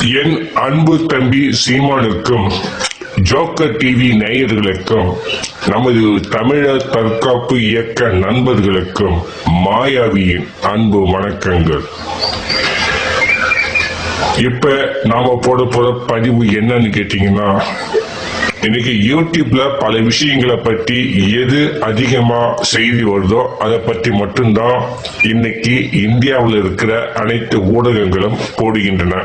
என் அன்பு தம்பி சீமானுக்கும் joker TV நேயர்களுக்கும் நமது தமிழர் தற்காப்பு இயக்க நண்பர்களுக்கும் மாயாவியின் அன்பு வணக்கங்கள். இப்ப நாம போட போற பதிவு என்னன்னு கேட்டீங்கன்னா இன்னைக்கு யூடியூப்ல பல விஷயங்களை பற்றி எது அதிகமா செய்தி வருதோ அதை பற்றி மட்டும்தான் இன்னைக்கு இந்தியாவில் இருக்கிற அனைத்து ஊடகங்களும் போடுகின்றன.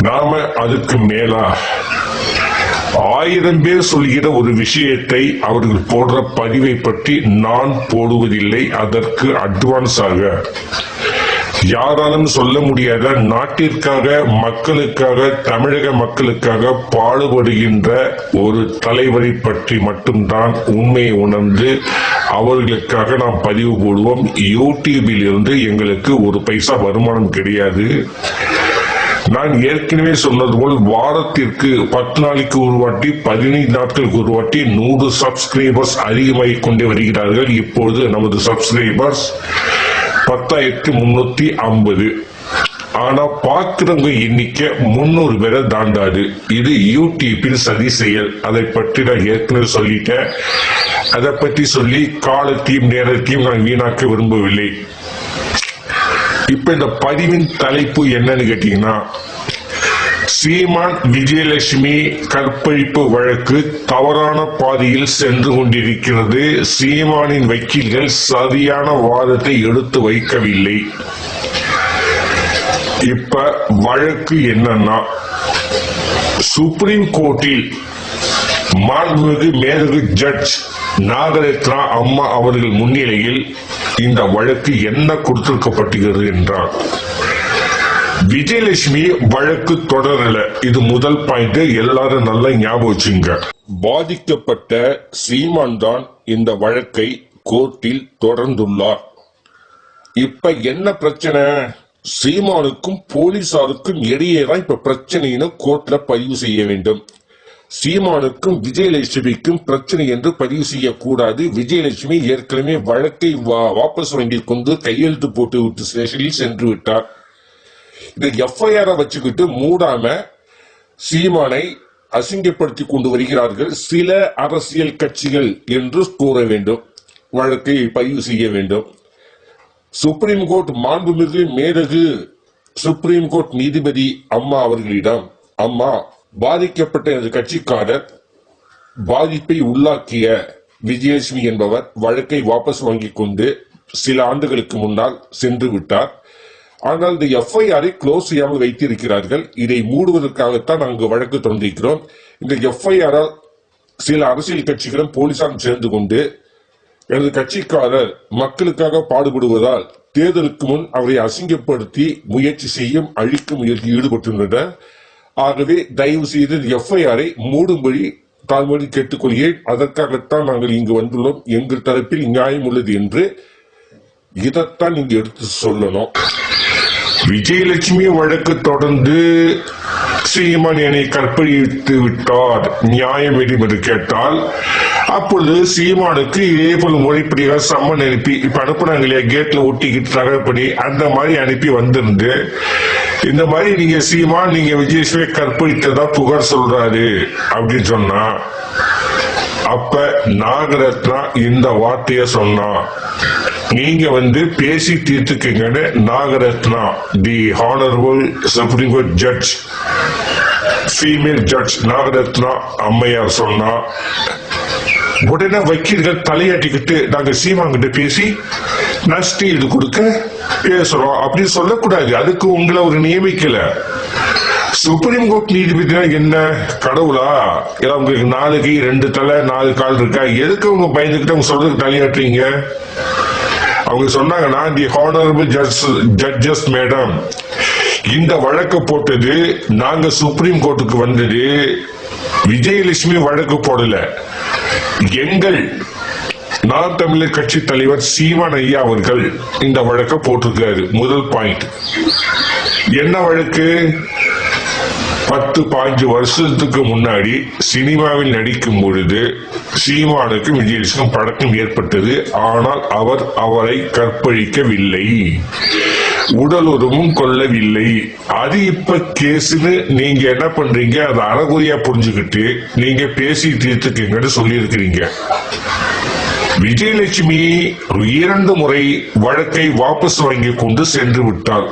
நாம அதுக்கு மேலா ஆயிரம் பேர் சொல்கிற ஒரு விஷயத்தை அவர்கள் போடுற பதிவை பற்றி நான் போடுவதில்லை. அதற்கு அட்வான்ஸாக யாராலும் சொல்ல முடியாத நாட்டிற்காக மக்களுக்காக தமிழக மக்களுக்காக பாடுபடுகின்ற ஒரு தலைவரை பற்றி மட்டும்தான் உண்மையை உணர்ந்து அவர்களுக்காக நாம் பதிவு போடுவோம். யூடியூபில் இருந்து எங்களுக்கு ஒரு பைசா வருமானம் கிடையாது. நான் ஏற்கனவே சொன்னது போல் வாரத்திற்கு பத்து நாளைக்கு ஒரு வாட்டி பதினைந்து நாட்களுக்கு ஒரு வாட்டி நூறு சப்ஸ்கிரைபர்ஸ் அதிகமாகிக் கொண்டே வருகிறார்கள். இப்பொழுது நமது சப்ஸ்கிரைபர்ஸ் பத்தாயிரத்தி முன்னூத்தி ஐம்பது. ஆனா பாக்குறவங்க எண்ணிக்கை முன்னூறு பேரை தாண்டாது. இது யூடியூப்பின் சதி செயல். அதை பற்றி நான் ஏற்கனவே சொல்லிட்டேன். அதை பற்றி சொல்லி காலத்தையும் நேரத்தையும் நான் வீணாக்க விரும்பவில்லை. இப்ப இந்த பதிவின் தலைப்பு என்னன்னு கேட்டீங்கன்னா சீமான் விஜயலட்சுமி கற்பழிப்பு வழக்கு தவறான பாதையில் சென்று கொண்டிருக்கிறது. சீமானின் வக்கீல்கள் சரியான வாதத்தை எடுத்து வைக்கவில்லை. இப்ப வழக்கு என்னன்னா சுப்ரீம் கோர்ட்டில் மாண்புமிகு மேதகு ஜட்ஜ் நாகரத்னா அம்மா அவர்கள் முன்னிலையில் இந்த வழக்கு என்ன கொடுத்திருக்கப்பட்டுகிறது என்றார் விஜயலட்சுமி வழக்கு தொடரல. இது முதல் பாயிண்ட் எல்லாரும் நல்லா ஞாபகம் வச்சுங்க. பாதிக்கப்பட்ட சீமான் தான் இந்த வழக்கை கோர்ட்டில் தொடர்ந்துள்ளார். இப்ப என்ன பிரச்சனை? சீமானுக்கும் போலீசாருக்கும் இடையே தான் இப்ப பிரச்சனைன்னு கோர்ட்ல பதிவு செய்ய வேண்டும். சீமானுக்கும் விஜயலட்சுமிக்கும் பிரச்சனை என்று பதிவு செய்யக்கூடாது. விஜயலட்சுமி ஏற்கனவே வழக்கை வா- வாபஸ் வாங்கிக் கொண்டு கையெழுத்து போட்டு விட்டு ஸ்டேஷனில் சென்று விட்டார். இந்த எஃப்ஐஆர் வச்சுக்கிட்டு மூடாம சீமானை அசிங்கப்படுத்தி கொண்டு வருகிறார்கள் சில அரசியல் கட்சிகள் என்று கூற வேண்டும் வழக்கை பதிவு செய்ய வேண்டும். சுப்ரீம் கோர்ட் மாண்புமிகு மேதகு சுப்ரீம் கோர்ட் நீதிபதி அம்மா அவர்களிடம் அம்மா பாதிக்கப்பட்ட எனது கட்சிக்காரர் பாதிப்பை உள்ளாக்கிய விஜயலட்சுமி என்பவர் வழக்கை வாபஸ் வாங்கிக் கொண்டு சில ஆண்டுகளுக்கு முன்னால் சென்று விட்டார். ஆனால் இந்த எஃப்ஐஆரை க்ளோஸ் செய்யாமல் வைத்திருக்கிறார்கள். இதை மூடுவதற்காகத்தான் நாங்கள் வழக்கு தொடர்ந்திருக்கிறோம் இந்த எஃப்ஐஆரால் சில அரசியல் கட்சிகளும் போலீசாரும் சேர்ந்து கொண்டு எனது கட்சிக்காரர் மக்களுக்காக பாடுபடுவதால் தேர்தலுக்கு முன் அவரை அசிங்கப்படுத்தி முயற்சி செய்யும் அழிக்கும் முயற்சியில் ஈடுபட்டுள்ளனர். ஆகவே தயவு செய்து எஃப்ஐஆரை மூடும்படி தாழ்மொழி கேட்டுக்கொள்கிறேன். அதற்காகத்தான் நாங்கள் இங்கு வந்துள்ளோம். எங்கள் தரப்பில் நியாயம் உள்ளது என்று இதைத்தான் இங்கு எடுத்து சொல்லணும். விஜயலட்சுமி வழக்கு தொடர்ந்து சீமான் என்னை கற்பழித்து விட்டார். நியாயம் வேண்டும் என்று கேட்டால் அப்பொழுது சீமானுக்கு இதே போல் மொழிப்படியாக சம்மன் அனுப்பி இப்ப அனுப்புனாங்க இல்லையா கேட்ல ஒட்டிக்கிட்டு தகவப்படி அந்த மாதிரி அனுப்பி வந்திருந்து இந்த மாதிரி நீங்க சீமான் நீங்க விஜயலட்சுமி கற்பழித்ததா புகார் சொல்றாரு அப்படின்னு சொன்னா அப்ப நாகரத்னா இந்த வார்த்தைய சொன்னா. நீங்க வந்து பேசி தீர்த்துக்கங்கன்னு Nagarathna the honourable Supreme Court judge female judge Nagarathna அம்மையார் சொன்னா உடனே வக்கீல்கள் தலையாட்டிக்கிட்டு நாங்க சீமாங்கிட்ட பேசி நஷ்டி இது கொடுக்க பேசுறோம். அப்படின்னு சொல்லக்கூடாது. அதுக்கு உங்களை ஒரு நியமிக்கல. சுப்ரீம் கோர்ட் நீதிபதினா என்ன? கடவுளா? இல்ல உங்களுக்கு நாலு கை ரெண்டு தலை நாலு கால் இருக்கா? எதுக்கு அவங்க பயந்துகிட்டு அவங்க சொல்றதுக்கு தலையாட்டுறீங்க? அவங்க சொன்னாங்கன்னா தி ஹானரபிள் ஜட்ஜஸ் மேடம் இந்த வழக்கு போட்டது நாங்க சுப்ரீம் கோர்ட்டுக்கு வந்தது விஜயலட்சுமி வழக்கு போடல. எங்கள் நான் தமிழர் கட்சி தலைவர் சீமான் ஐயா அவர்கள் இந்த வழக்கை போட்டிருக்காரு. முதல் பாயிண்ட் என்ன வழக்கு? பத்து பாஞ்சு வருஷத்துக்கு முன்னாடி சினிமாவில் நடிக்கும் பொழுது சீமானுக்கும் விஜயலட்சுமிக்கும் பழக்கம் ஏற்பட்டது. ஆனால் அவர் அவரை கற்பழிக்கவில்லை. உடல் கொள்ளவில்லை. அது இப்ப கேஸ்னு நீங்க என்ன பண்றீங்க? அதை அறகுறையா புரிஞ்சுக்கிட்டு நீங்க பேசி தீர்த்துக்கீங்கன்னு சொல்லி இருக்கிறீங்க விஜயலட்சுமி இரண்டு முறை வழக்கை வாபஸ் வாங்கி கொண்டு சென்று விட்டார்.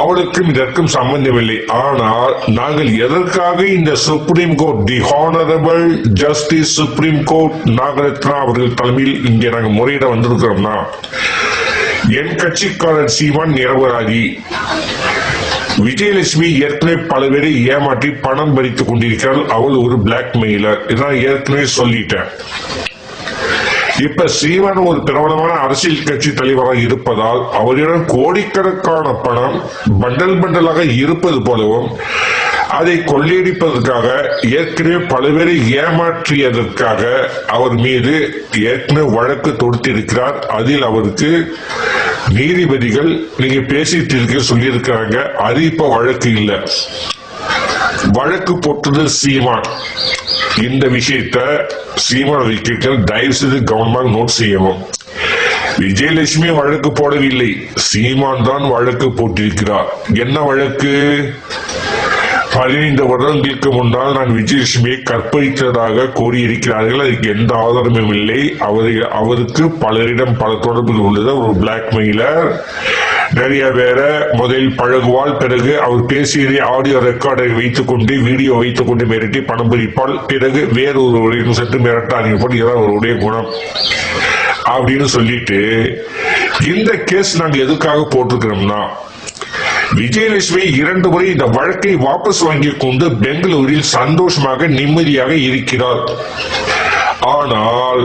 அவளுக்கும் இதற்கும் சம்பந்தமில்லை. ஆனால் நாங்கள் எதற்காக இந்த Supreme Court the honourable justice Supreme Court Nagarathna அவர்கள் தலைமையில் இங்கே நாங்கள் முறையிட வந்திருக்கிறோம்னா என் கட்சிக்காரர் சீமான் நிரபராதி விஜயலட்சுமி ஏற்கனவே பல பேரை ஏமாற்றி பணம் பறித்துக் கொண்டிருக்கிறாள். அவள் ஒரு பிளாக்மெயிலர் இதான் ஏற்கனவே சொல்லிட்டேன். இப்ப சீவன் ஒரு பிரபலமான அரசியல் கட்சி தலைவராக இருப்பதால் அவரிடம் கோடிக்கணக்கான பணம் பண்டல் பண்டலாக இருப்பது போலவும் அதை கொள்ளையடிப்பதற்காக ஏற்கனவே பல பேரை ஏமாற்றியதற்காக அவர் மீது ஏற்கனவே வழக்கு தொடுத்திருக்கிறார். அதில் அவருக்கு நீதிபதிகள் நீங்க பேசிட்டு இருக்க சொல்லியிருக்கிறாங்க. அது இப்ப வழக்கு இல்லை. வழக்கு போட்டது சீமான். இந்த விஷயத்த சீமான் வைக்கிறீர்கள் தயவு செய்து கவனமாக நோட் செய்யணும். விஜயலட்சுமி வழக்கு போடவில்லை. சீமான் தான் வழக்கு போட்டிருக்கிறார். என்ன வழக்கு? பதினைந்து வருடங்களுக்கு முன்னால் நான் விஜயலட்சுமியை கற்பழித்ததாக கூறியிருக்கிறார்கள். அதுக்கு எந்த ஆதாரமும் இல்லை. அவருக்கு பலரிடம் பல தொடர்புகள் உள்ளது. ஒரு பிளாக்மெயிலர் நிறைய பேரை முதலில் பழகுவாள் பிறகு அவர் பேசியதை ஆடியோ ரெக்கார்டை வைத்துக் கொண்டு வீடியோ வைத்துக் கொண்டு மிரட்டி பணம் பிரிப்பாள். பிறகு வேறொருவரையும் சென்று மிரட்டாதீங்க போல் இதான் அவருடைய குணம். அப்படின்னு சொல்லிட்டு இந்த கேஸ் நாங்க எதுக்காக போட்டிருக்கிறோம்னா விஜயலட்சுமி இரண்டு முறை இந்த வழக்கை வாபஸ் வாங்கிக் கொண்டு பெங்களூரில் சந்தோஷமாக நிம்மதியாக இருக்கிறார் ஆனால்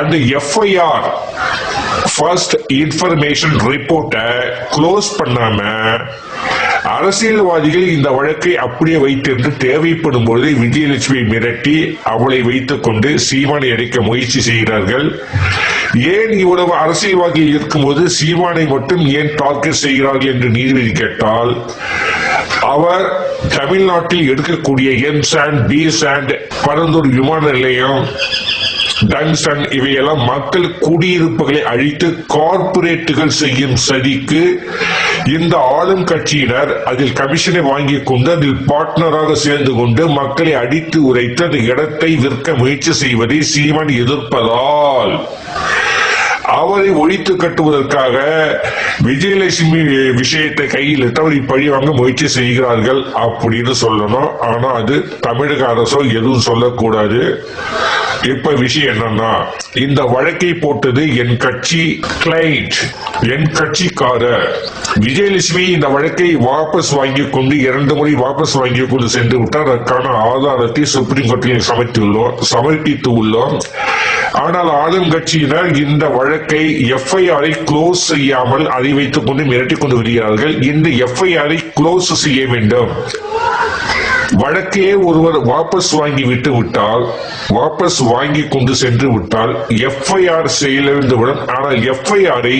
அந்த எஃப்ஐஆர் ஃபர்ஸ்ட் இன்ஃபர்மேஷன் ரிப்போர்ட்டை க்ளோஸ் பண்ணாம அரசியல்வாதிகள் இந்த வழக்கை அப்படியே வைத்திருந்து தேவைப்படும் பொழுது விஜயலட்சுமி மிரட்டி அவளை வைத்துக் கொண்டு சீமானை அடிக்க முயற்சி செய்கிறார்கள். ஏன் இவ்வளவு அரசியல்வாதி இருக்கும்போது சீமானை மட்டும் ஏன் டார்கெட் செய்கிறார்கள் என்று நீதிபதி கேட்டால் அவர் தமிழ்நாட்டில் எடுக்கக்கூடிய M sand P sand Parandur விமான நிலையம் டங்ஸ்டன் இவையெல்லாம் மக்கள் குடியிருப்புகளை அழித்து கார்ப்பரேட்டுகள் செய்யும் சதிக்கு இந்த ஆளும் கட்சியினர் அதில் கமிஷனை வாங்கி கொண்டு அதில் பார்ட்னராக சேர்ந்து கொண்டு மக்களை அடித்து உரைத்து அந்த இடத்தை விற்க முயற்சி செய்வதை சீமான் எதிர்ப்பதால் அவரை ஒழித்து கட்டுவதற்காக விஜயலட்சுமி விஷயத்தை கையில் எடுத்து அவரை பழி வாங்க முயற்சி செய்கிறார்கள் அப்படின்னு சொல்லணும். ஆனா அது தமிழக அரசோ எதுவும் சொல்லக்கூடாது. இப்ப விஷயம் என்னன்னா இந்த வழக்கை போட்டது என் கட்சி கிளைண்ட் என் கட்சிக்காரர். விஜயலட்சுமி இந்த வழக்கை வாபஸ் வாங்கி கொண்டு இரண்டு முறை வாபஸ் வாங்கி கொண்டு சென்று விட்டார். அதற்கான ஆதாரத்தை சுப்ரீம் கோர்ட்டில் சமர்ப்பித்துள்ளோம் சமர்ப்பித்து உள்ளோம். ஆனால் ஆளும் கட்சியினர் இந்த வழக்கை எஃப்ஐஆரை க்ளோஸ் செய்யாமல் அதை வைத்துக் கொண்டு மிரட்டிக் கொண்டு வருகிறார்கள் இந்த எஃப்ஐஆரை க்ளோஸ் செய்ய வேண்டும். வழக்கே ஒருவர் வாபஸ் வாங்கி விட்டு விட்டால் வாபஸ் வாங்கி கொண்டு சென்று விட்டால் எஃப்ஐஆர் செயலிழந்துவிடும். ஆனால் எஃப்ஐஆரை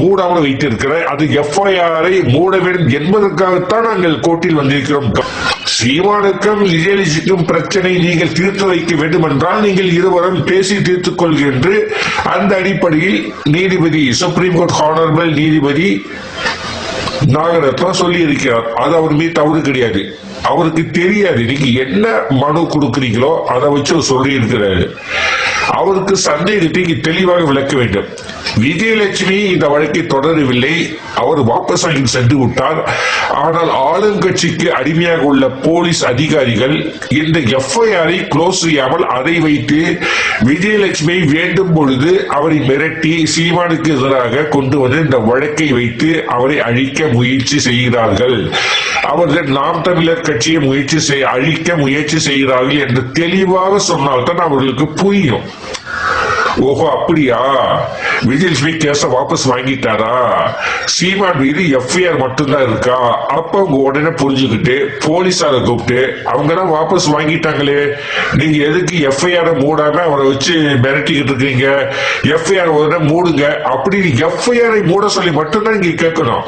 மூடாமல் வைத்திருக்கிற அது எஃப்ஐஆரை மூட வேண்டும் என்பதற்காகத்தான் நாங்கள் கோர்ட்டில் வந்திருக்கிறோம். ஸ்ரீமானுக்கும் விஜயலட்சுமிக்கும் பிரச்சனை நீங்கள் தீர்த்து வைக்க வேண்டும் என்றால் நீங்கள் இருவரும் பேசி தீர்த்துக் கொள்கின்ற அந்த அடிப்படையில் நீதிபதி சுப்ரீம் கோர்ட் ஹானரபிள் நீதிபதி நாகரத்னா சொல்லி இருக்கிறார் அது அவர் மீது தவறு கிடையாது. அவருக்கு தெரியாது. நீங்க என்ன மனு கொடுக்குறீங்களோ அதை வச்சு சொல்லி இருக்கிறாரு அவருக்கு சந்தேகத்தை தெளிவாக விளக்க வேண்டும். விஜயலட்சுமி இந்த வழக்கை தொடரவில்லை. அவர் வாபஸ் வாங்கி சென்று விட்டார். ஆனால் ஆளுங்கட்சிக்கு அடிமையாக உள்ள போலீஸ் அதிகாரிகள் இந்த எஃப்ஐஆரை க்ளோஸ் செய்யாமல் அதை வைத்து விஜயலட்சுமி வேண்டும் பொழுது அவரை மிரட்டி சீமானுக்கு எதிராக கொண்டு வந்து இந்த வழக்கை வைத்து அவரை அழிக்க முயற்சி செய்கிறார்கள். அவர்கள் நாம் தமிழர் கட்சியை முயற்சி செய் அழிக்க முயற்சி செய்கிறார்கள் என்று தெளிவாக சொன்னால்தான் அவர்களுக்கு புரியும். ஓஹோ அப்படியா? விஜயலட்சுமி கேஸ வாபஸ் வாங்கிட்டாரா? சீமான் மீது எஃப்ஐஆர் மட்டும்தான் இருக்கா? அப்ப அவங்க உடனே புரிஞ்சுக்கிட்டு போலீஸார கூப்பிட்டு அவங்க தான் வாபஸ் வாங்கிட்டாங்களே. நீங்க எதுக்கு எஃப்ஐஆர் மூடாம அவரை வச்சு மிரட்டிக்கிட்டு இருக்கீங்க? எஃப்ஐஆர் உடனே மூடுங்க. அப்படி எஃப்ஐஆரை மூட சொல்லி மட்டும்தான் நீங்க கேட்கணும்.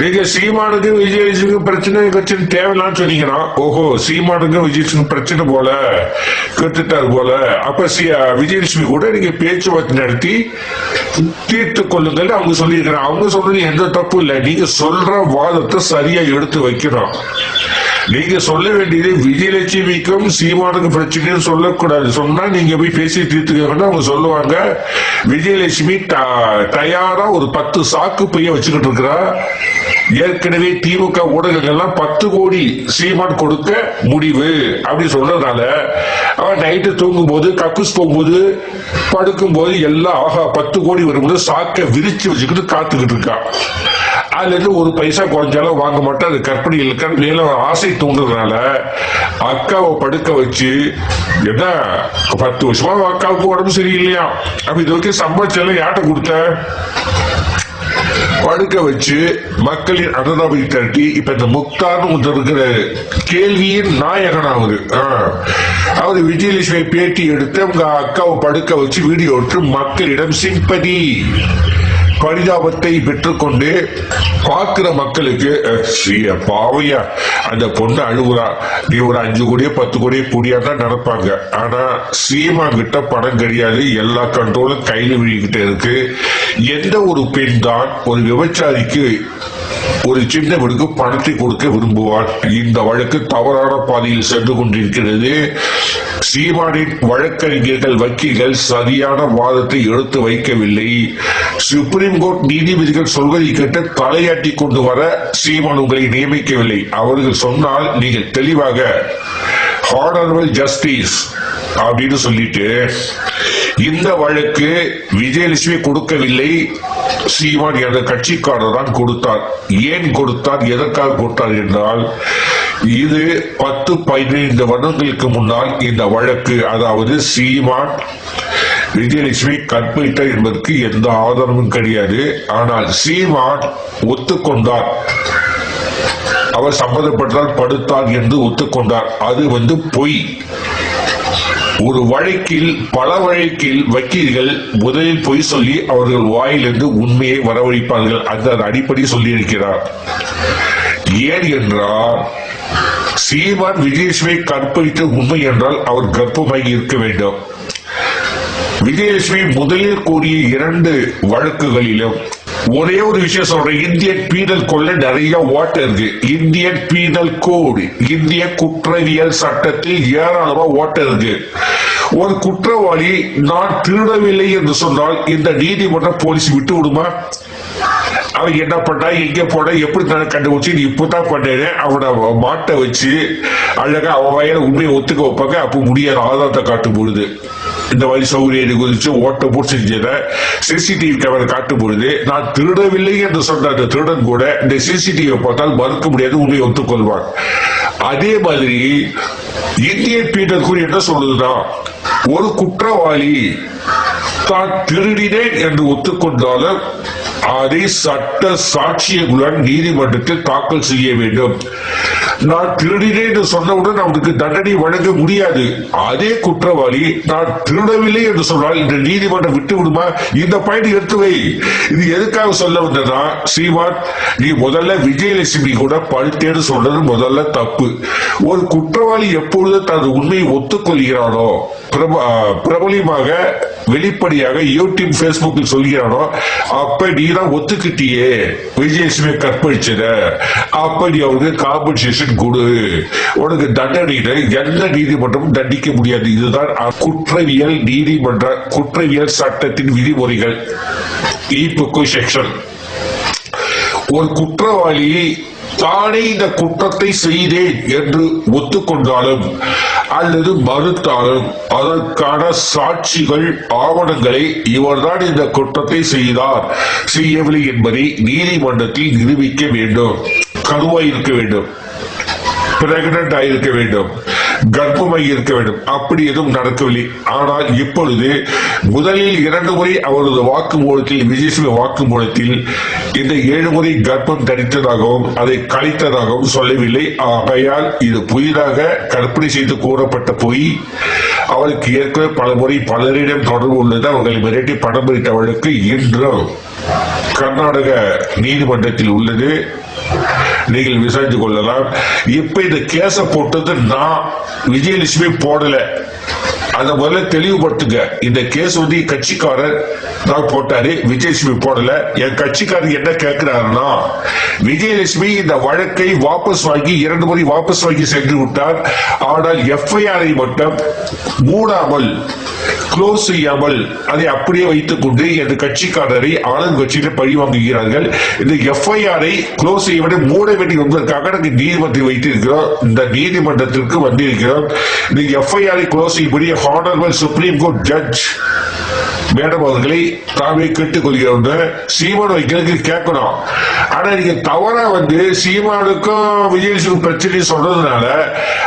நீங்க சீமானுக்கு விஜயலட்சுமிக்கு பிரச்சனை பிரச்சனை தேவையில்லான்னு சொன்னீங்கன்னா ஓஹோ சீமானுக்கு விஜயலட்சுமி பிரச்சனை போல கெட்டுட்டார் போல. அப்ப விஜயலட்சுமி கூட நீங்க பேச்சுவார்த்தை நடத்தி தீர்த்து கொள்ளுங்கள். அவங்க சொல்லியிருக்கிறாங்க அவங்க சொல்றது எந்த தப்பு இல்லை. நீங்க சொல்ற வாதத்தை சரியா எடுத்து வைக்கணும். நீங்க சொல்ல வேண்டியது விஜயலட்சுமிக்கும் சீமானுக்கு பிரச்சனைன்னு சொல்லக்கூடாது. சொன்னா நீங்க போய் பேசி தீர்த்துக்கணும் அவங்க சொல்லுவாங்க. விஜயலட்சுமி தயாரா ஒரு பத்து சாக்கு பைய வச்சுக்கிட்டு இருக்கிறா. ஏற்கனவே திமுக ஊடகங்கள்லாம் பத்து கோடி சீமான் கொடுக்க முடிவு அப்படி சொல்றதுனால அவன் நைட்டு தூங்கும் போது கக்கூஸ் போகும்போது படுக்கும் போது எல்லாம் ஆஹா பத்து கோடி வரும்போது சாக்க விரிச்சு வச்சுக்கிட்டு காத்துக்கிட்டு இருக்கான் அதுல இருந்து ஒரு பைசா குறைஞ்சாலும் வாங்க மாட்டேன் அது கற்பனை இல்லை மேலும் ஆசை தூண்டுறதுனால அக்காவை படுக்க வச்சு என்ன பத்து வருஷமா அக்காவுக்கு உடம்பு சரியில்லையா? அப்ப இது வரைக்கும் சம்பாதிச்சாலும் யார்கிட்ட கொடுத்த? படுக்க வச்சு மக்களின் அனுதாபத்தை திரட்டி இப்ப இந்த முக்தான் இருக்கிற கேள்வியின் நாயகன் அவரு அவரு விஜயலட்சுமி பேட்டி எடுத்து அவங்க அக்காவை படுக்க வச்சு வீடியோ எடுத்து மக்களிடம் சிம்பதி. பரிதாபத்தை பெற்றுக்கொண்டு பார்க்கிற மக்களுக்கு பாவையா அந்த பொண்ணு அழுகுறா. நீ ஒரு அஞ்சு கோடியோ பத்து கோடியோ கூடியா தான் நடப்பாங்க. ஆனா சீமா கிட்ட பணம் கிடையாது. எல்லா கண்ட்ரோலும் கையில் விழிக்கிட்ட இருக்கு. எந்த ஒரு பெண் தான் ஒரு விபச்சாரிக்கு ஒரு சின்ன வீடுக்கு பணத்தை கொடுக்க விரும்புவார் இந்த வழக்கு தவறான பாதையில் சென்று கொண்டிருக்கிறது. சீமானின் வழக்கறிஞர்கள் வக்கீல்கள் சரியான வாதத்தை எடுத்து வைக்கவில்லை. சுப்ரீம் கோர்ட் நீதிபதிகள் சொல்வதை கேட்டு தலையாட்டி கொண்டு வர சீமான் உங்களை நியமிக்கவில்லை. அவர்கள் சொன்னால் நீங்கள் தெளிவாக ஹானரபிள் ஜஸ்டிஸ் அப்படின்னு சொல்லிட்டு இந்த வழக்கு விஜயலட்சுமி கொடுக்கவில்லை. சீமான் என்ற கட்சிக்காரர் தான் கொடுத்தார். ஏன் கொடுத்தார் எதற்காக கொடுத்தார் என்றால் இது பத்து பதினைந்து வருடங்களுக்கு முன்னால் இந்த வழக்கு அதாவது சீமான் விஜயலட்சுமி கற்பித்தார் என்பதற்கு எந்த ஆதாரமும் கிடையாது. ஆனால் சீமான் ஒத்துக்கொண்டார். அவர் சம்மந்தப்பட்டால் படுத்தார் என்று ஒத்துக்கொண்டார். அது வந்து பொய். ஒரு வழக்கில் பல வழக்கில் வக்கீல்கள் முதலில் பொய் சொல்லி அவர்கள் வாயிலிருந்து உண்மையை வரவழைப்பார்கள். அந்த அடிப்படை சொல்லியிருக்கிறார். ஏன் என்றால் சீமான் விஜயலட்சுமி கற்பழித்து உண்மை என்றால் அவர் கர்ப்பமாகி இருக்க வேண்டும். விஜயலட்சுமி முதலில் கூறிய இரண்டு வழக்குகளிலும் ஒரே ஒரு விஷயம் சொல்றேன். இந்தியன் பீனல் கொள்ள நிறைய ஓட்ட இருக்கு. இந்தியன் பீனல் கோடு இந்திய குற்றவியல் சட்டத்தில் ஏராளமா ஓட்ட இருக்கு. ஒரு குற்றவாளி நான் திருடவில்லை என்று சொன்னால் இந்த நீதிமன்றம் போலீஸ் விட்டு விடுமா? அவன் என்ன பண்ணா? எங்க போனா? எப்படி நான் கண்டுபிடிச்சு? நீ இப்பதான் பண்ணேன்னு அவனை மாட்டை வச்சு அழகா அவன் வயல உண்மையை ஒத்துக்க வைப்பாங்க. அப்போ முடியாத. ஆதாரத்தை காட்டும் பொழுது. இந்த மாதிரி சௌகரியத்தை குறித்து ஓட்ட போட்டு சிசிடிவி கேமரா காட்டும் பொழுது நான் திருடவில்லை என்று சொன்ன அந்த திருடன் கூட இந்த சிசிடிவி பார்த்தால் மறுக்க முடியாது உண்மையை ஒத்துக்கொள்வார். அதே மாதிரி இந்திய பீட்டர் கூறி என்ன சொல்லுதுன்னா ஒரு குற்றவாளி தான் திருடினேன் என்று ஒத்துக்கொண்டாலும் அதை சட்ட சாட்சியங்களுடன் நீதிமன்றத்தில் தாக்கல் செய்ய வேண்டும். நான் திருடினேன் என்று சொன்னவுடன் அவனுக்கு தண்டனை வழங்க முடியாது. அதே குற்றவாளி நான் திருடவில்லை என்று சொன்னால் இந்த நீதிமன்றம் விட்டு விடுமா இந்த பாயிண்ட் எடுத்து வை இது எதுக்காக சொல்ல வந்தனா ஸ்ரீமான் நீ முதல்ல விஜயலட்சுமி கூட பழுத்தேன்னு சொல்றது முதல்ல தப்பு. ஒரு குற்றவாளி எப்பொழுது தனது உண்மையை ஒத்துக்கொள்கிறானோ பிரபலியமாக வெளிப்படையாக யூடியூப் பேஸ்புக்கில் சொல்கிறானோ அப்ப நீ தான் ஒத்துக்கிட்டியே. விஜயலட்சுமி கற்பழிச்சத. அப்ப நீ அவருக்கு காம்பன்சேஷன் கொடு. உனக்கு தண்டனையில எந்த நீதிமன்றமும் தண்டிக்க முடியாது. இதுதான் குற்றவியல் நீதிமன்ற குற்றவியல் சட்டத்தின் விதிமுறைகள். ஈப்புக்கு செக்ஷன் ஒரு குற்றவாளி தானே இந்த குற்றத்தை செய்தேன் என்று ஒத்துக்கொண்டாலும் அல்லது மறுத்தாலும் அதற்கான சாட்சிகள் ஆவணங்களை இவர்தான் இந்த குற்றத்தை செய்தார். செய்யவில்லை என்பதை நீதிமன்றத்தில் நிரூபிக்க வேண்டும். கருவாய் இருக்க வேண்டும். பிரெக்னன்ட் ஆயிருக்க வேண்டும். கர்ப்பமாய் இருக்க வேண்டும். அப்படி எதுவும் நடக்கவில்லை. ஆனால் இப்பொழுது முதலில் இரண்டு முறை அவரது வாக்குமூலத்தில் விஜயசிங்க வாக்குமூலத்தில் இந்த ஏழு முறை கர்ப்பம் தரித்ததாகவும் அதை கழித்ததாகவும் சொல்லவில்லை. ஆகையால் இது புதிதாக கற்பனை செய்து கூறப்பட்ட பொய். அவருக்கு ஏற்கனவே பல முறை பலரிடம் தொடர்பு உள்ளது. அவர்களை மிரட்டி பணம் பறித்த இன்றும் கர்நாடக நீதிமன்றத்தில் உள்ளது. நீங்கள் விசாரித்து கொள்ளலாம். இப்ப இந்த கேஸ போட்டது நான் விஜயலட்சுமி போடல. அத முதல்ல தெளிவுபடுத்துங்க. இந்த கேஸ் வந்து கட்சிக்காரர் தான் போட்டாரு. விஜயலட்சுமி போடல. என் கட்சிக்காரர் என்ன கேட்கிறாருன்னா விஜயலட்சுமி இந்த வழக்கை வாபஸ் வாங்கி இரண்டு முறை வாபஸ் வாங்கி சென்று விட்டார். ஆனால் எஃப்ஐஆரை மட்டும் மூடாமல் க்ளோஸ் செய்யாமல் அதை அப்படியே வைத்துக் கொண்டு எனது கட்சிக்காரரை ஆளும் கட்சியில பழி வாங்குகிறார்கள். இந்த எஃப்ஐஆரை க்ளோஸ் செய்ய மூட வேண்டும் என்பதற்காக நாங்கள் நீதிமன்றத்தில் வைத்திருக்கிறோம். இந்த நீதிமன்றத்திற்கு வந்திருக்கிறோம். இந்த எஃப்ஐஆரை க்ளோஸ் செய்யும்படி honourable Supreme Court judge madam அவர்களை தாமே கேட்டுக்கொள்கிறோம் சீமான் வைக்கிறதுக்கு கேட்கணும். ஆனா நீங்க தவறா வந்து சீமானுக்கும் விஜயலட்சுமி பிரச்சனையும் சொல்றதுனால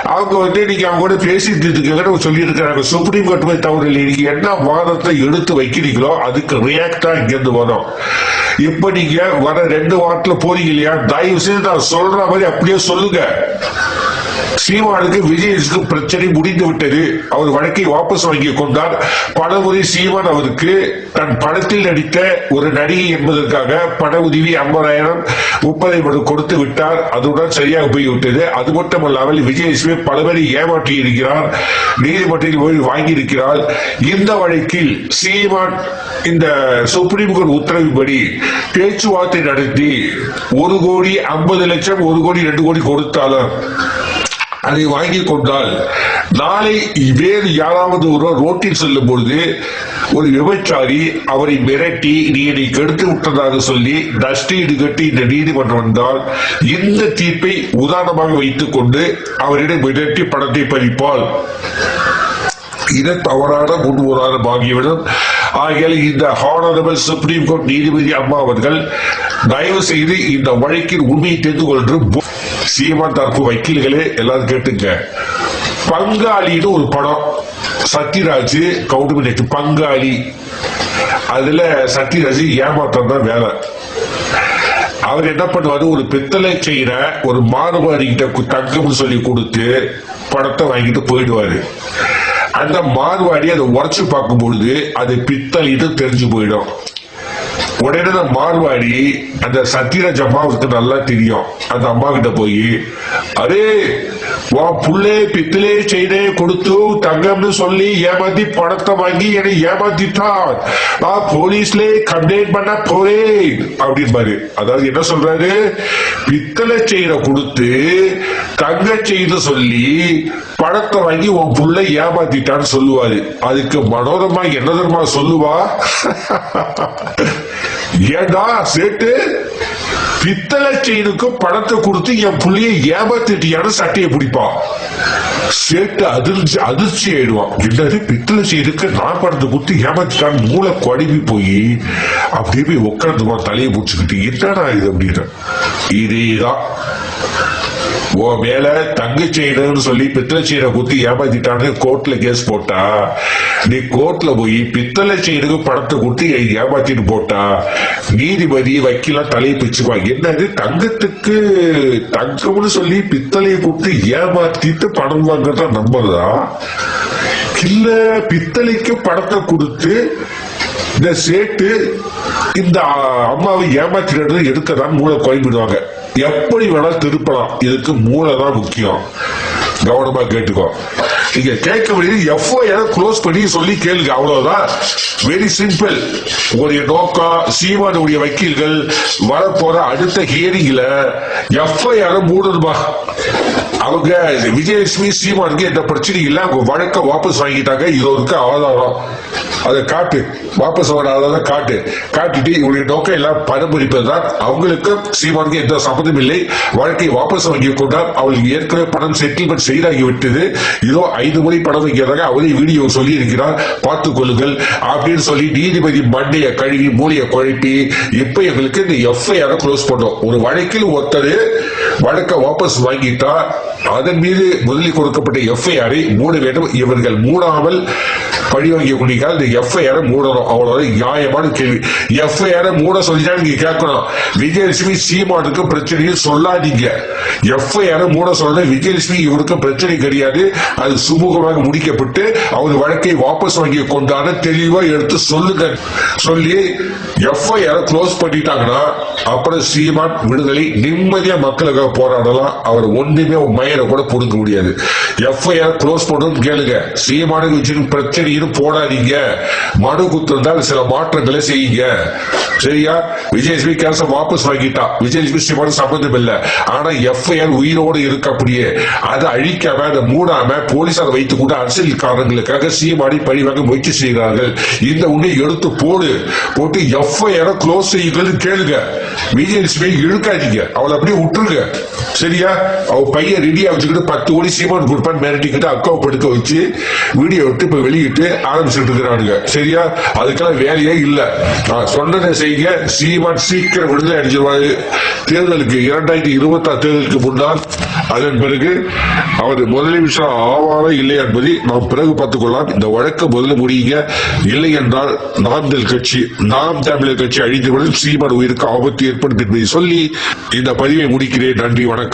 அவங்க வந்து நீங்க அவங்க கூட பேசிட்டு இருக்கீங்கன்னு சொல்லி இருக்கிறாங்க சுப்ரீம் கோர்ட் போய் தவறு இல்லை. நீங்க என்ன வாதத்தை எடுத்து வைக்கிறீங்களோ அதுக்கு ரியாக்டா இங்க இருந்து வரும். இப்ப நீங்க வர ரெண்டு வாரத்துல போறீங்க இல்லையா? தயவு செய்து நான் சொல்ற மாதிரி அப்படியே சொல்லுங்க. சீமானுக்கு விஜயனுக்கு பிரச்சனை முடிந்து விட்டது அவர் வழக்கை வாபஸ் வாங்கிக் கொண்டார். பலமுறை சீமான் அவருக்கு தன் படத்தில் நடித்த ஒரு நடிகை என்பதற்காக பண உதவி ஐம்பதாயிரம் முப்பதாயிரம் கொடுத்து விட்டார். அதுடன் சரியாக போய்விட்டது. அது மட்டுமல்லாமல் விஜயலட்சுமி பலவரை ஏமாற்றி இருக்கிறார். நீதிமன்றத்தில் போய் வாங்கியிருக்கிறார். இந்த வழக்கில் சீமான் இந்த சுப்ரீம் கோர்ட் உத்தரவின்படி பேச்சுவார்த்தை நடத்தி ஒரு கோடி ஐம்பது லட்சம் ஒரு கோடி ரெண்டு கோடி கொடுத்தாலும் அதை வாங்கி கொண்டால் நாளை வேறு யாராவது ஒருவர் ரோட்டில் செல்லும் பொழுது ஒரு விபச்சாரி அவரை மிரட்டி நீ என்னை கெடுத்து விட்டதாக சொல்லி நஷ்டீடு கட்டி இந்த நீதிமன்றம் வந்தால் இந்த தீர்ப்பை உதாரணமாக வைத்துக் கொண்டு அவரிடம் மிரட்டி பணத்தை பறிப்பால் இது தவறான முன்னுதாரணம் ஆகிவிடும் ஆகியால் இந்த ஹானரபிள் சுப்ரீம் கோர்ட் நீதிபதி அம்மா அவர்கள் தயவு செய்து இந்த வழக்கின் உண்மையை தெரிந்து கொள்ளும் சீமான் தரப்பு வக்கீல்களே எல்லாரும் கேட்டுங்க. பங்காளின்னு ஒரு படம். சத்யராஜ் கவுண்டமணிக்கு பங்காளி. அதுல சத்யராஜ் ஏமாற்றம் தான் வேலை. அவர் என்ன பண்ணுவாரு? ஒரு பித்தளை செய்யற ஒரு மாறுபாடு கிட்ட தங்கம்னு சொல்லி கொடுத்து படத்தை வாங்கிட்டு போயிடுவாரு. அந்த மார்வாடி அதை உரைச்சு பார்க்கும் பொழுது அது பித்தளின்னு தெரிஞ்சு போயிடும். உடனே அந்த மார்வாடி அந்த சத்யராஜ் அம்மாவுக்கு நல்லா தெரியும். அந்த அம்மா கிட்ட போய் அரே வா புள்ளே பித்திலே செய்தே கொடுத்து தங்கம்னு சொல்லி ஏமாத்தி பணத்தை வாங்கி என்னை ஏமாத்திட்டான். நான் போலீஸ்லே கம்ப்ளைண்ட் பண்ண போறேன். அப்படின்னு அதாவது என்ன சொல்றாரு? பித்தளை செய்யற கொடுத்து தங்க செய்து சொல்லி பணத்தை வாங்கி உன் புள்ள ஏமாத்திட்டான்னு சொல்லுவாரு. அதுக்கு மனோரமா என்னதர்மா சொல்லுவா? ஏடா சேட்டு? பித்தளை செயினுக்கு பணத்தை கொடுத்து என் புள்ளிய ஏமாத்திட்டியான சட்டையை பிடிப்பா. சேட்டு அதிர்ச்சி அதிர்ச்சி ஆயிடுவான். என்னது பித்தளை செயினுக்கு நான் பணத்தை கொடுத்து ஏமாத்திட்டான்னு மூளை குழம்பி போய் அப்படியே போய் உட்காந்துமா தலையை பிடிச்சிக்கிட்டு என்னடா இது? அப்படின்னு இதேதான். ஓ மேல தங்க செயின்னு சொல்லி பித்தளை செயினை குத்தி ஏமாத்திட்டானு கோர்ட்ல கேஸ் போட்டா? நீ கோர்ட்ல போய் பித்தளை செயினுக்கு பணத்தை கொடுத்து ஏமாத்திட்டு போட்டா? நீதிபதி வக்கீலாம் தலையை பிச்சுக்குவாங்க என்னது தங்கத்துக்கு தங்கம்னு சொல்லி பித்தளையை கொடுத்து ஏமாத்திட்டு பணம் வாங்கறதா நம்புறதா? இல்ல பித்தளைக்கு பணத்தை கொடுத்து இந்த சேட்டு இந்த அம்மாவை ஏமாத்தினது எடுக்கதான் மூளை குழம்பிடுவாங்க எப்படி வேணா திருப்பலாம். இதுக்கு மூளை தான் முக்கியம். கவனமா கேட்டுக்கோ. நீங்க கேட்க வேண்டியது எஃப்ஐஆர் க்ளோஸ் பண்ணி சொல்லி கேளுங்க அவ்வளவுதான். வெரி சிம்பிள் உங்களுடைய நோக்கம் சீமானுடைய வக்கீல்கள் வரப்போற அடுத்த ஹியரிங்ல எஃப்ஐஆர் மூடணுமா? அவங்க விஜயலட்சுமி சீமானுக்கு எந்த பிரச்சனையும் இல்ல. அவங்க வழக்க வாபஸ் வாங்கிட்டாங்க. இது ஒருக்கு ஆதாரம் அதை காட்டு. வாபஸ் வர ஆதாரம் காட்டு. காட்டிட்டு இவருடைய நோக்கம் எல்லாம் பராமரிப்பது தான். அவங்களுக்கு சீமானுக்கு எந்த சம்மதம் இல்லை. வழக்கை வாபஸ் வாங்கி கொண்டால் அவளுக்கு ஏற்கனவே பணம் செட்டில்மெண்ட் செய்தாகி விட்டது. இதோ ஐந்து முறை படம் வைக்கிறதாக அவரே வீடியோ சொல்லி இருக்கிறார் பார்த்துக் கொள்ளுங்கள் அப்படின்னு சொல்லி நீதிபதி மண்டைய கழுவி மூளையை குழப்பி இப்ப எங்களுக்கு இந்த எஃப்ஐஆர் க்ளோஸ் பண்ணோம். ஒரு வழக்கில் ஒருத்தர் வழக்க வாபஸ் வாங்கிட்டா அதன் மீது முதலில் கொடுக்கப்பட்ட எஃப்ஐஆரை மூட வேண்டும். இவர்கள் மூடாமல் பழி வாங்கி குடிக்கால் இந்த எஃப்ஐஆர் மூடணும். அவ்வளவு நியாயமான கேள்வி. எஃப்ஐஆர் மூட சொல்லிட்டா நீங்க கேட்கணும். விஜயலட்சுமி சீமானுக்கு பிரச்சனையும் சொல்லாதீங்க. எஃப்ஐஆர் மூட சொல்ல விஜயலட்சுமி இவருக்கு பிரச்சனை கிடையாது. அது சுமூகமாக முடிக்கப்பட்டு அவர் வழக்கை வாபஸ் வாங்கி கொண்டான தெளிவா எடுத்து சொல்லுங்க. சொல்லி எஃப்ஐஆர் க்ளோஸ் பண்ணிட்டாங்கன்னா அப்புறம் சீமான் விடுதலை நிம்மதியா மக்களுக்காக போராடலாம். அவர் ஒண்ணுமே மய எஃப்ஐஆர் கூட புடுங்க முடியாது. எஃப்ஐஆர் க்ளோஸ் பண்ணணும்னு கேளுங்க. சீமானுக்கு வச்சு பிரச்சனைன்னு போடாதீங்க. மனு குத்திருந்தால் சில மாற்றங்களை செய்யுங்க. சரியா? விஜயலட்சுமி கேச வாபஸ் வாங்கிட்டா. விஜயலட்சுமி சீமான சம்பந்தம் இல்லை. ஆனா எஃப்ஐஆர் உயிரோடு இருக்க அப்படியே. அதை அழிக்காம அதை மூடாம போலீசார் வைத்துக் கொண்டு அரசியல் காரணங்களுக்காக சீமானை பழிவாங்க முயற்சி செய்கிறார்கள். இந்த உண்மை எடுத்து போடு. போட்டு எஃப்ஐஆர் க்ளோஸ் செய்யுங்கள் கேளுங்க. விஜயலட்சுமி இழுக்காதீங்க. அவளை அப்படியே விட்டுருங்க. சரியா? அவ பையன் ரெடி ரெடியா வச்சுக்கிட்டு பத்து கோடி சீமான் கொடுப்பான்னு மிரட்டிக்கிட்டு அக்காவை படுக்க வச்சு வீடியோ விட்டு இப்ப வெளியிட்டு ஆரம்பிச்சுட்டு இருக்கிறானுங்க. சரியா? அதுக்கெல்லாம் வேலையே இல்லை. நான் சொன்னதை செய்யுங்க. சீமான் சீக்கிரம் விடுதலை அடிச்சிருவாரு தேர்தலுக்கு இரண்டாயிரத்தி இருபத்தி ஆறு தேர்தலுக்கு முன்னால் அதன் பிறகு அவர் முதலமைச்சர் ஆவாரா இல்லை என்பதை நாம் பிறகு பார்த்துக் கொள்ளலாம். இந்த வழக்கு முதல்ல முடியுங்க. இல்லை என்றால் நாம் தமிழ் கட்சி நாம் தமிழர் கட்சி அழிந்துவிடும் சீமான் உயிருக்கு ஆபத்து ஏற்படும் என்பதை சொல்லி இந்த பதிவை முடிக்கிறேன். நன்றி வணக்கம்.